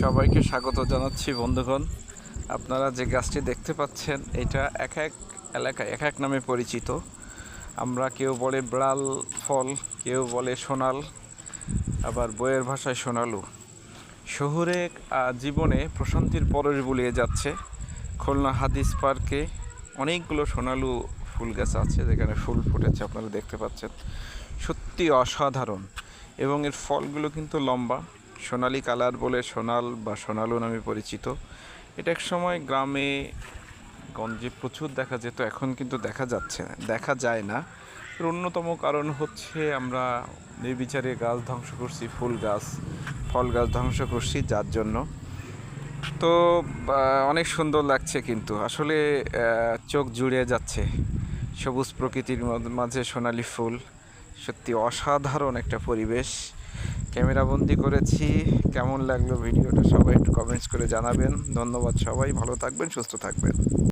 সবাইকে স্বাগত জানাচ্ছি, বন্ধুগণ। আপনারা যে গাছটি দেখতে পাচ্ছেন, এটা এক এক এলাকায়, এক এক নামে পরিচিত। আমরা কেউ বলে ব্রাল ফল, কেউ বলে সোনাল, আবার বইয়ের ভাষায় সোনালু। শহুরে জীবনে প্রশান্তির পরশ বুলিয়ে যাচ্ছে। খুলনা হাদিস পার্কে অনেকগুলো সোনালু ফুল গাছ আছে, যেখানে ফুল ফুটেছে, আপনারা দেখতে পাচ্ছেন। সত্যি অসাধারণ। এবং এর ফলগুলো কিন্তু লম্বা। সোনালি কালার বলে সোনাল বা সোনালু নামে পরিচিত। এটা এক সময় গ্রামে গঞ্জে প্রচুর দেখা যেত, এখন কিন্তু দেখা যাচ্ছে না, দেখা যায় না। এর অন্যতম কারণ হচ্ছে আমরা নির্বিচারে গাছ ধ্বংস করছি, ফুল গাছ, ফল গাছ ধ্বংস করছি যার জন্য। তো অনেক সুন্দর লাগছে কিন্তু। আসলে চোখ জুড়ে যাচ্ছে সবুজ প্রকৃতির মাঝে সোনালি ফুল। সত্যি অসাধারণ একটা পরিবেশ। ক্যামেরাবন্দি করেছি। কেমন লাগল ভিডিওটা সবাই একটু কমেন্টস করে জানাবেন। ধন্যবাদ সবাই, ভালো থাকবেন, সুস্থ থাকবেন।